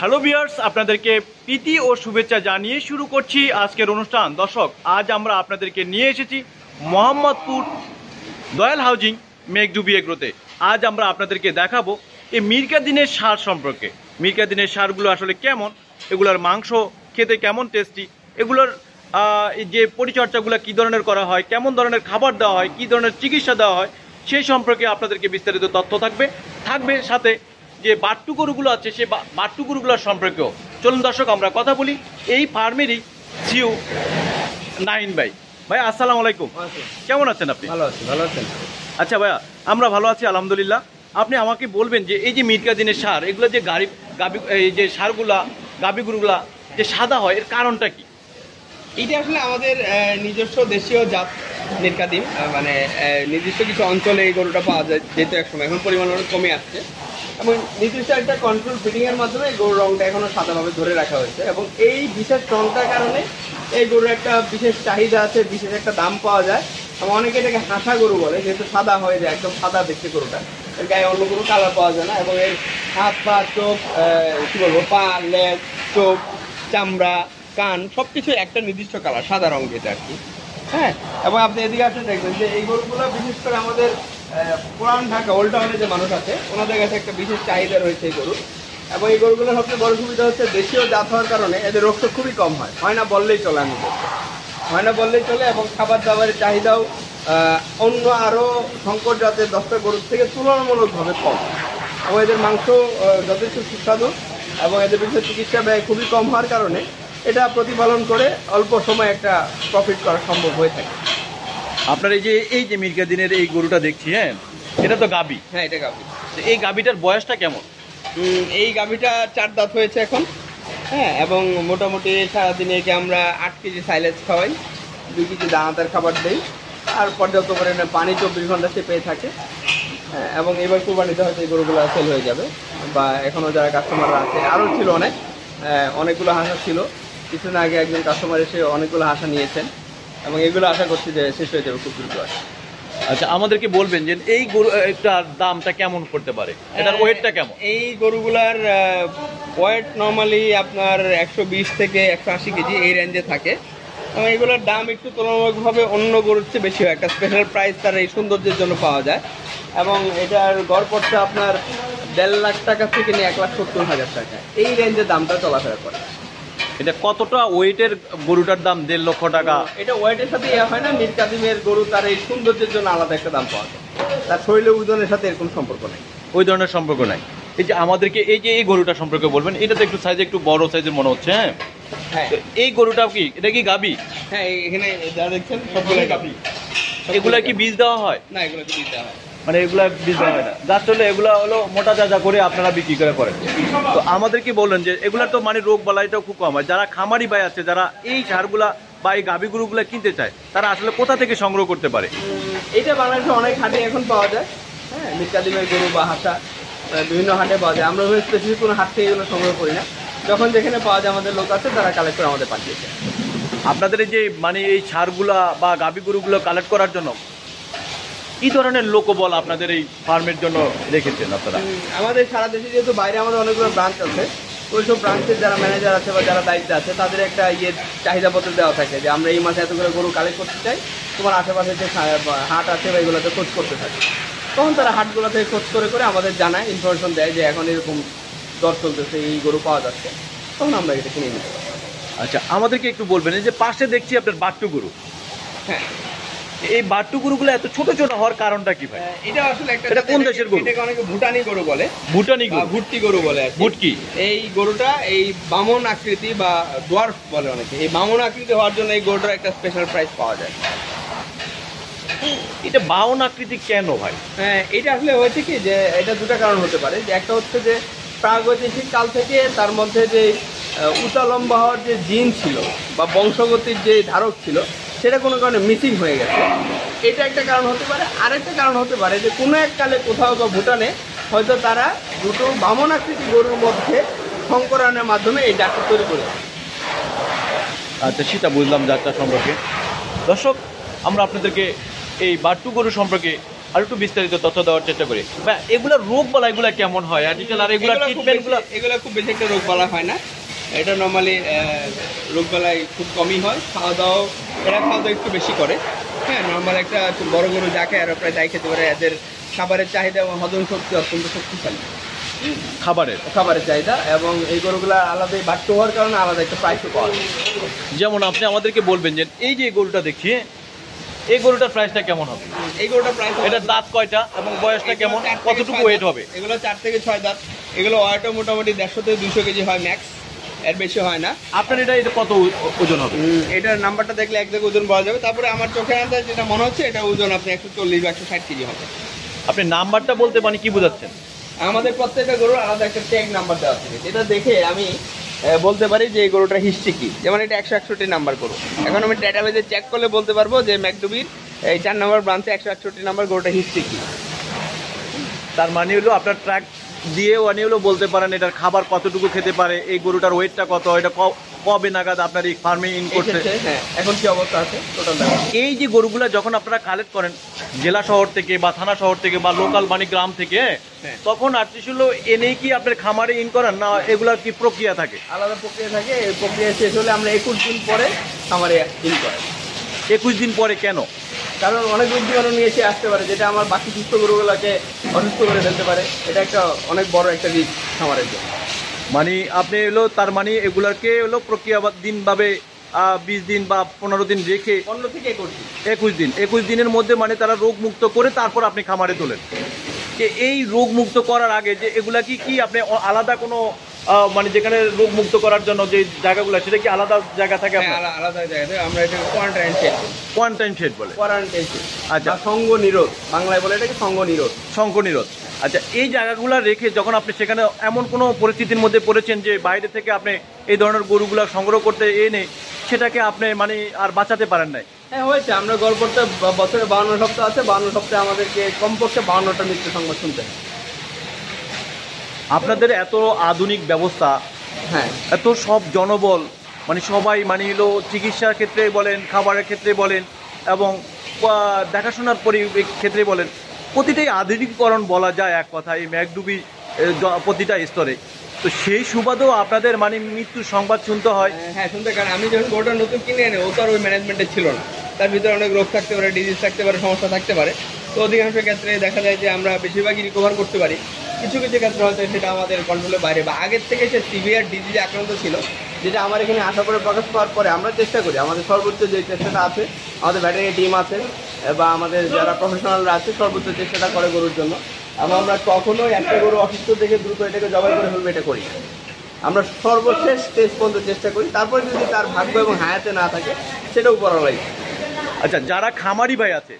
Hello বিয়ার্স আপনাদেরকে প্রীতি ও শুভেচ্ছা জানিয়ে শুরু করছি আজকের অনুষ্ঠান। দর্শক, আজ আমরা আপনাদেরকে নিয়ে এসেছি মোহাম্মদপুর দয়াল হাউজিং মেঘডুবি এগ্রোতে আজ আমরা আপনাদেরকে দেখাবো এই মির্কা দিনের সার সম্পর্কে। মির্কা দিনের সারগুলো আসলে কেমন? এগুলোর মাংস খেতে কেমন টেস্টি এগুলোর যে পরিচর্যাগুলো কী ধরনের করা হয়? কেমন ধরনের খাবার দেওয়া হয়? কী ধরনের চিকিৎসা দেওয়া হয়? সেই সম্পর্কে আপনাদেরকে বিস্তারিত তথ্য থাকবে। থাকবে সাথে যে বাট্টু গরুগুলো আছে সে বাট্টু গরুগুলোর সম্পর্কেও। চলুন দর্শক আমরা কথা বলি এই ফার্মেরই জিও নাইন ভাই। ভাই আসসালামু আলাইকুম। কেমন আছেন আপনি? ভালো আছি ভালো আছেন? আচ্ছা ভাইয়া আমরা ভালো আছি আলহামদুলিল্লাহ। আপনি আমাকে বলবেন যে এই যে মিটকা দিনের সার এগুলো যে গাড়ি গাবি এই যে সারগুলা গাবি গরুগুলা যে সাদা হয় এর কারণটা কি? এইটা আসলে আমাদের নিজস্ব দেশীয় জাত আহ, মানে নির্দিষ্ট কিছু অঞ্চলে এই গরুটা পাওয়া যায় যেহেতু একসময় এখন পরিমাণ অনেক কমে আসছে। এবং নির্দিষ্ট একটা কন্ট্রোল ফিটিং এর মাধ্যমে গরুর রংটা এখনও সাদাভাবে ধরে রাখা হয়েছে এবং এই বিশেষ রংটার কারণে এই গরুর একটা বিশেষ চাহিদা আছে, বিশেষ একটা দাম পাওয়া যায়। এবং অনেকে এটাকে হাসা গরু বলে, যেহেতু সাদা হয়ে যায়, একদম সাদা দেখতে গরুটা। এর গায়ে অন্য কোনো কালার পাওয়া যায় না এবং এর হাত পা, চোখ কি বলব, পা, লেজ, চোখ, চামড়া, কান সব সবকিছু একটা নির্দিষ্ট কালার সাদা রং যেটা আর কি। হ্যাঁ? এবং আপনি এদিকে আসলে দেখবেন যে এই গরুগুলো বিশেষ করে আমাদের পুরান ঢাকা, ওল্ড টাউনে যে মানুষ আছে, ওনাদের কাছে একটা বিশেষ চাহিদা রয়েছে এই গরু এবং এই গরুগুলোর সবচেয়ে বড় সুবিধা হচ্ছে দেশীয় জাত হওয়ার কারণে এদের রোগ তো খুবই কম হয়। হয় না বললেই চলে আমি। হয় না বললেই চলে এবং খাবার দাবারের চাহিদাও অন্য আরও সংকট জাতের দশটা গরুর থেকে তুলনামূলকভাবে কম। এবং এদের মাংস যথেষ্ট সুস্বাদু এবং এদের বিষয়ে চিকিৎসা ব্যয় খুবই কম হওয়ার কারণে এটা প্রতিপালন করে অল্প সময় একটা প্রফিট করা সম্ভব হয়ে থাকে। আপনার এই যে এই যে মির্কা দিনের এই গরুটা দেখছি হ্যাঁ? এটা তো গাবি। হ্যাঁ এটা গাভি তো এই গাবিটার বয়সটা কেমন? এই গাভিটা চার দাঁত হয়েছে এখন হ্যাঁ এবং মোটামুটি সারাদিনে একে আমরা আট কেজি সাইলেজ খাওয়াই দুই কেজি দানাদার খাবার দেই আর পর্যাপ্ত পরিমাণে পানি চব্বিশ ঘণ্টা সে পেয়ে থাকে হ্যাঁ, এবং এবার কুরবানিতে হয়তো এই গরুগুলো সেল হয়ে যাবে বা এখনও যারা কাস্টমাররা আছে আরও ছিল অনেক আহ, অনেকগুলো হাঁসা ছিল কিছুদিন আগে একজন কাস্টমার এসে অনেকগুলো হাঁসা নিয়েছেন এবং এগুলো আশা করছি যে শেষ হয়ে যাবে খুব দ্রুত কি। আচ্ছা আমাদেরকে বলবেন যে এই গরু এটার দামটা কেমন করতে পারে? এটার ওয়েটটা কেমন? এই গরুগুলার ওয়েট নর্মালি আপনার একশো বিশ থেকে একশো আশি কেজি এই রেঞ্জে থাকে। এবং এগুলোর দাম একটু তুলনামূলকভাবে অন্য গরুর চেয়ে বেশি হয়। একটা স্পেশাল প্রাইস তার এই সৌন্দর্যের জন্য পাওয়া যায়। এবং এটার গড় পড়ছে আপনার দেড় লাখ টাকা থেকে নিয়ে এক লাখ সত্তর হাজার টাকা। এই রেঞ্জে দামটা চলাফেরা করে। এটা কতটা ওয়েটের গরুটার দাম? দেড় লক্ষ টাকা। এটা ওয়েটের সাথে ইয়ে হয় না? মির কাদিমের গরু তার এই সৌন্দর্যের জন্য আলাদা একটা দাম পাওয়া যায়। তার শরীরের ওজনের সাথে এরকম সম্পর্ক নেই। ওই ধরনের সম্পর্ক নাই। এই যে আমাদেরকে এই যে এই গরুটা সম্পর্কে বলবেন এটা তো একটু সাইজ একটু বড় সাইজের মনে হচ্ছে হ্যাঁ? হ্যাঁ। এই গরুটা কি? এটা কি গাবি? হ্যাঁ এখানে যা দেখছেন সবগুলোই গাভী এগুলা কি বীজ দেওয়া হয়? না এগুলোকে দিতে হয়। মানে এগুলা বীজ দেওয়া হয় না। যার চলে এগুলা হলো মোটা চাচা করে আপনারা বিক্রি করে করেন। তো আমাদের কি বললেন যে এগুলা তো মানে রোগ বালাইটাও খুব কম হয়। যারা খামারি ভাই আছে যারা এই সারগুলা বা এই গাভি গরুগুলা কিনতে চায় তারা আসলে কোথা থেকে সংগ্রহ করতে পারে? এটা বাংলাদেশে অনেক হাটে এখন পাওয়া যায়। হ্যাঁ মিটকাদিমের গরু বা হাসা বিভিন্ন হাটে পাওয়া যায়। আমরা স্পেসিফিক কোনো হাট থেকে এগুলো সংগ্রহ করি না। যখন যেখানে পাওয়া যায় আমাদের লোক আছে তারা কালেক্ট করে আমাদের পাঠিয়েছে আপনাদের এই যে মানে এই সারগুলা বা গাভি গরুগুলো কালেক্ট করার জন্য কি ধরনের লোকবল আপনাদের এই ফার্মের জন্য রেখেছেন আপনারা? আমাদের সারা দেশে যেহেতু বাইরে আমাদের অনেকগুলো ব্রাঞ্চ আছে ওইসব ব্রাঞ্চের যারা ম্যানেজার আছে বা যারা দায়িত্বে আছে তাদের একটা ইয়ে চাহিদা পত্র দেওয়া থাকে যে আমরা এই মাসে এতগুলো গরু কালেক্ট করতে চাই তোমার আশেপাশে যে হাট আছে বা এগুলোতে খোঁজ করতে থাকে। তখন তারা হাটগুলো থেকে খোঁজ করে করে আমাদের জানায় ইনফরমেশন দেয় যে এখন এরকম দর চলতেছে এই গরু পাওয়া যাচ্ছে তখন আমরা এটা কিনে নিতে আচ্ছা আমাদেরকে একটু বলবেন এই যে পাশে দেখছি আপনার বাট্টু গরু। হ্যাঁ। এই বাট্টু গরুগুলো এত ছোট ছোট হওয়ার কারণটা কি ভাই? এটা আসলে একটা এটা কোন দেশের গরু? এটাকে অনেকে ভুটানি গরু বলে। ভুটানি গরু। ভুট্টি গরু বলে কি। ভুটকি এই গরুটা এই বামন আকৃতি বা ডোয়ার্ফ বলে অনেকে। এই বামন আকৃতি হওয়ার জন্য এই গরুটার একটা স্পেশাল প্রাইস পাওয়া যায়। এটা বাউন আকৃতি কেন ভাই? হ্যাঁ এটা আসলে হয়েছে কি যে এটা দুটো কারণ হতে পারে। যে একটা হচ্ছে যে প্রাগৈতিহাসিক কাল থেকে তার মধ্যে যে উঁচা লম্বা হওয়ার যে জিন ছিল বা বংশগতির যে ধারক ছিল সেটা কোনো কারণে মিসিং হয়ে গেছে। এটা একটা কারণ হতে পারে। আরেকটা কারণ হতে পারে যে কোনো এক কালে কোথাও বা ভুটানে হয়তো তারা দুটো বামন আকৃতি গরুর মধ্যে সংকরণের মাধ্যমে এই জাতটা তৈরি করেছে। আচ্ছা সেটা বুঝলাম যাত্রা সম্পর্কে। দর্শক আমরা আপনাদেরকে এই বাট্টু গরু সম্পর্কে আর একটু বিস্তারিত তথ্য দেওয়ার চেষ্টা করি। বা এগুলা রোগ বলা এগুলা কেমন হয়? আর এগুলো খুব বেশি একটা রোগ বলা হয় না। এটা নর্মালি রোগ বালাই খুব কমই হয়। খাওয়া দাওয়াও এরা খাওয়া দাওয়া একটু বেশি করে। হ্যাঁ নর্মাল একটা বড় গরু যাকে আর প্রায় তাই খেতে পারে এদের খাবারের চাহিদা এবং হজম শক্তি অত্যন্ত শক্তিশালী। খাবারের? খাবারের চাহিদা এবং এই গরুগুলো আলাদাই বাড়তে হওয়ার কারণে আলাদা একটা প্রাইসও পাওয়া যায়। যেমন আপনি আমাদেরকে বলবেন যে এই যে গরুটা দেখছি এই গরুটার প্রাইসটা কেমন হবে? এই গরুটার প্রাইস এটার দাঁত কয়টা এবং বয়সটা কেমন? কতটুকু ওয়েট হবে? এগুলো চার থেকে ছয় দাঁত। এগুলো ওয়েটও মোটামুটি দেড়শো থেকে দুশো কেজি হয় ম্যাক্স এর বেশি হয় না। আপনার এটা এটা কত ওজন হবে? এটার নাম্বারটা দেখলে এক জায়গায় ওজন পাওয়া যাবে। তারপরে আমার চোখে আন্দাজ যেটা মনে হচ্ছে এটা ওজন আপনি একশো চল্লিশ বা একশো ষাট কেজি হবে। আপনি নাম্বারটা বলতে মানে কি বোঝাচ্ছেন? আমাদের প্রত্যেকটা গরুর আলাদা একটা ট্যাগ নাম্বার দেওয়া থাকে যেটা দেখে আমি বলতে পারি যে এই গরুটার হিস্ট্রি কি। যেমন এটা একশো একষট্টি নাম্বার গরু। এখন আমি ডেটাবেজে চেক করলে বলতে পারব যে ম্যাকডুবির এই চার নাম্বার ব্রাঞ্চে একশো একষট্টি নাম্বার গরুটার হিস্ট্রি কি। তার মানে হলো আপনার ট্র্যাক দিয়ে হলো বলতে পারেন এটার খাবার কতটুকু খেতে পারে এই গরুটার ওয়েটটা কত এটা কবে নাগাদ আপনার এই ফার্মে ইন করছে এখন কি অবস্থা আছে? টোটাল এই যে গরুগুলা যখন আপনারা কালেক্ট করেন জেলা শহর থেকে বা থানা শহর থেকে বা লোকাল মানে গ্রাম থেকে হ্যাঁ। তখন আর্টিসগুলো এনেই কি আপনার খামারে ইন করেন না এগুলার কি প্রক্রিয়া থাকে? আলাদা প্রক্রিয়া থাকে এই প্রক্রিয়া শেষ হলে আমরা একুশ দিন পরে খামারে ইন করে একুশ দিন পরে কেন? কারণ অনেক জীবাণু নিয়ে এসে আসতে পারে যেটা আমার বাকি সুস্থ গরুগুলোকে অসুস্থ করে ফেলতে পারে এটা একটা অনেক বড় একটা রিস্ক খামারের জন্য। মানে আপনি হলো তার মানে এগুলাকে হলো প্রক্রিয়া দিনভাবে বিশ দিন বা পনেরো দিন রেখে পনেরো থেকে একুশ দিন। একুশ দিন একুশ দিনের মধ্যে মানে তারা রোগ মুক্ত করে তারপর আপনি খামারে তোলেন। যে এই রোগ মুক্ত করার আগে যে এগুলা কি কি আপনি আলাদা কোনো মানে যেখানে রোগ মুক্ত করার জন্য যে জায়গাগুলো সেটা কি আলাদা জায়গা থাকে হ্যাঁ, আলা- আলাদা জায়গাতে আমরা এটা কোয়ারেন্টাইন শেড কোয়ারেন্টাইন শেড বলে। কোয়ারেন্টাইন শেড আচ্ছা। সঙ্গ নিরোধ। বাংলায় বলে এটাকে সঙ্গ নিরোধ। সঙ্গ সংকনিরোধ আচ্ছা এই জায়গাগুলো রেখে যখন আপনি সেখানে এমন কোনো পরিস্থিতির মধ্যে পড়েছেন যে বাইরে থেকে আপনি এই ধরনের গরুগুলো সংগ্রহ করতে এনে সেটাকে আপনি মানে আর বাঁচাতে পারেন নাই? হ্যাঁ হয়েছে। আমরা গড়পড়তে বছরে বাউন্ন সপ্তাহ আছে। বাউন্ন সপ্তাহে আমাদেরকে কমপক্ষে বাউন্নটা মৃত্যু সংবাদ শুনতে হয়। আপনাদের এত আধুনিক ব্যবস্থা হ্যাঁ। এত সব জনবল মানে সবাই মানে হলো চিকিৎসার ক্ষেত্রে বলেন খাবারের ক্ষেত্রে বলেন এবং দেখাশোনার পরি ক্ষেত্রে বলেন প্রতিটাই আধুনিকীকরণ বলা যায় এক কথা এই ম্যাকডুবি প্রতিটা স্তরে। তো সেই সুবাদেও আপনাদের মানে মৃত্যুর সংবাদ শুনতে হয়। হ্যাঁ শুনতে কারণ আমি যখন গরুটা নতুন কিনে এনে ও তো আর ওই ম্যানেজমেন্টে ছিল না। তার ভিতরে অনেক রোগ থাকতে পারে ডিজিজ থাকতে পারে সমস্যা থাকতে পারে। তো অধিকাংশ ক্ষেত্রে দেখা যায় যে আমরা বেশিরভাগই রিকভার করতে পারি। কিছু কিছু ক্ষেত্রে হয়তো সেটা আমাদের কন্ট্রোলের বাইরে বা আগের থেকে সে সিভিয়ার ডিজিজে আক্রান্ত ছিল, যেটা আমার এখানে আশা করে প্রকাশ পাওয়ার পরে আমরা চেষ্টা করি। আমাদের সর্বোচ্চ যে চেষ্টাটা আছে, আমাদের ব্যাটারি টিম আছে, বা আমাদের যারা প্রফেশনালরা আছে, সর্বোচ্চ চেষ্টাটা করে গরুর জন্য। এবং আমরা কখনোই একটা গরু অসুস্থ দেখে দ্রুত এটাকে জবাই করে ফেলব, এটা করি আমরা সর্বশেষ স্টেজ পর্যন্ত চেষ্টা করি। তারপরে যদি তার ভাগ্য এবং হায়াতে না থাকে সেটা উপরওয়ালাই আচ্ছা যারা খামারি ভাই আছে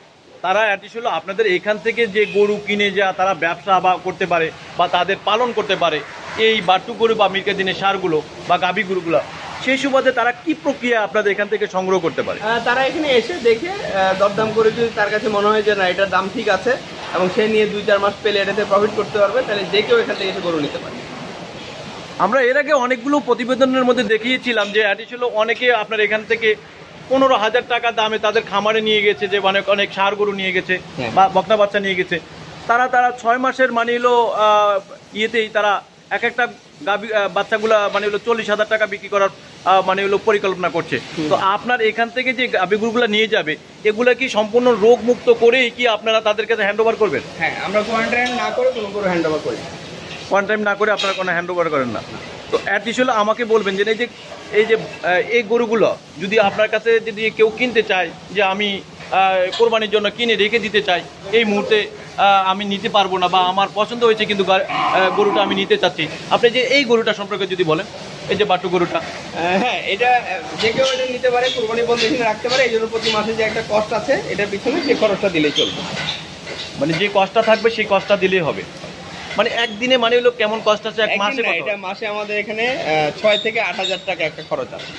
তারা অ্যাটলিস্ট হলো আপনাদের এখান থেকে যে গরু কিনে যা তারা ব্যবসা বা করতে পারে বা তাদের পালন করতে পারে এই বাট্টু গরু বা মিল্কের দিনের সারগুলো বা গাভী গরুগুলো সেই সুবাদে তারা কি প্রক্রিয়া আপনাদের এখান থেকে সংগ্রহ করতে পারে? তারা এখানে এসে দেখে দরদাম করে যদি তার কাছে মনে হয় যে না এটার দাম ঠিক আছে এবং সে নিয়ে দুই চার মাস পেলে এটাতে প্রফিট করতে পারবে তাহলে যে কেউ এখান থেকে এসে গরু নিতে পারে। আমরা এর আগে অনেকগুলো প্রতিবেদনের মধ্যে দেখিয়েছিলাম যে হলো অনেকে আপনার এখান থেকে পনেরো হাজার টাকা দামে তাদের খামারে নিয়ে গেছে যে অনেক অনেক সার গরু নিয়ে গেছে হ্যাঁ। বা বকনা বাচ্চা নিয়ে গেছে। তারা তারা ছয় মাসের মানে হলো ইয়েতেই তারা এক একটা আহ, বাচ্চাগুলা মানে হলো চল্লিশ হাজার টাকা বিক্রি করার মানে হলো পরিকল্পনা করছে। তো আপনার এখান থেকে যে গাভী গরুগুলা নিয়ে যাবে এগুলা কি সম্পূর্ণ রোগ মুক্ত করেই কি আপনারা তাদের কাছে হ্যান্ড ওভার করবেন? হ্যাঁ আমরা কোয়ারেন্টাইন না করে কোনো গরু হ্যান্ড ওভার করি। না। ওয়ান টাইম না করে আপনারা কোনো হ্যান্ড ওভার করেন না। তো অ্যাটলিস্ট হলো আমাকে বলবেন যে এই যে এই যে এই গরুগুলো যদি আপনার কাছে যদি কেউ কিনতে চায় যে আমি কোরবানির জন্য কিনে রেখে দিতে চাই এই মুহূর্তে আমি নিতে পারব না বা আমার পছন্দ হয়েছে কিন্তু গরুটা আমি নিতে চাচ্ছি। আপনি যে এই গরুটা সম্পর্কে যদি বলেন এই যে বাট্টু গরুটা। হ্যাঁ এটা যে কেউ এটা নিতে পারে কোরবানি বন্ধ এখানে রাখতে পারে এই জন্য প্রতি মাসে যে একটা কষ্ট আছে এটার পিছনে সেই খরচটা দিলেই চলবে। মানে যে কষ্টটা থাকবে সেই কষ্টটা দিলেই হবে। মানে একদিনে মানে হলো কেমন কষ্ট আছে? এক মাসে কত? এটা মাসে আমাদের এখানে আহ, ছয় থেকে আট হাজার টাকা একটা খরচ আছে।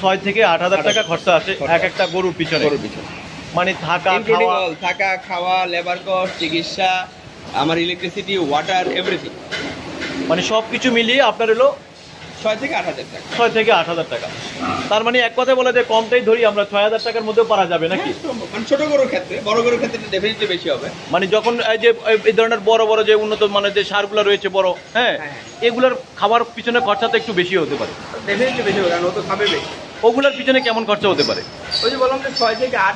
ছয় থেকে আট হাজার টাকা খরচা আছে এক একটা গরুর পিছনে। গরুর পিছনে। মানে থাকা খাওয়া। থাকা খাওয়া লেবার কস্ট চিকিৎসা আমার ইলেকট্রিসিটি ওয়াটার এভরিথিং মানে সব কিছু মিলিয়ে আপনার হলো ছয় থেকে আট হাজার টাকা। ছয় থেকে আট হাজার টাকা। তার মানে এক কথায় বলা যায় কমটাই ধরি আমরা ছয় হাজার টাকার মধ্যেও পারা যাবে নাকি? মানে ছোট গরুর ক্ষেত্রে বড় গরুর ক্ষেত্রে ডেফিনেটলি বেশি হবে। মানে যখন এই যে এই- ধরনের বড় বড় যে উন্নত মানের যে সারগুলো রয়েছে বড় হ্যাঁ হ্যাঁ। এগুলোর খাবার পিছনে খরচা তো একটু বেশি হতে পারে। ডেফিনেটলি বেশি হবে কারণ ও তো খাবে বেশি। ওগুলোর পিছনে কেমন খরচা হতে পারে? ওই যে বললাম যে ছয় থেকে আট।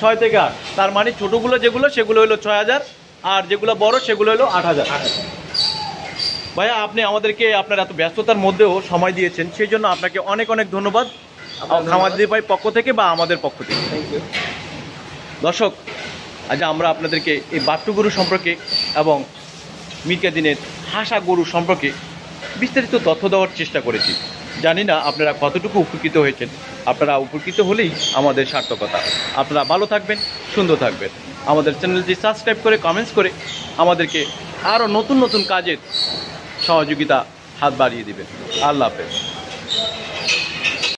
ছয় থেকে আট। তার মানে ছোটোগুলো যেগুলো সেগুলো হলো ছয় হাজার আর যেগুলো বড় সেগুলো হলো আট হাজার। আট ভাইয়া আপনি আমাদেরকে আপনার এত ব্যস্ততার মধ্যেও সময় দিয়েছেন সেই জন্য আপনাকে অনেক অনেক ধন্যবাদ। খামার ভাই পক্ষ থেকে বা আমাদের পক্ষ থেকে। দর্শক আজ আমরা আপনাদেরকে এই বাট্টু গরু সম্পর্কে এবং মির্কা দিনের হাসা গরু সম্পর্কে বিস্তারিত তথ্য দেওয়ার চেষ্টা করেছি। জানি না আপনারা কতটুকু উপকৃত হয়েছেন। আপনারা উপকৃত হলেই আমাদের সার্থকতা আপনারা ভালো থাকবেন সুন্দর থাকবেন। আমাদের চ্যানেলটি সাবস্ক্রাইব করে কমেন্টস করে আমাদেরকে আরও নতুন নতুন কাজের সহযোগিতা হাত বাড়িয়ে দিবেন। আল্লাহ হাফেজ।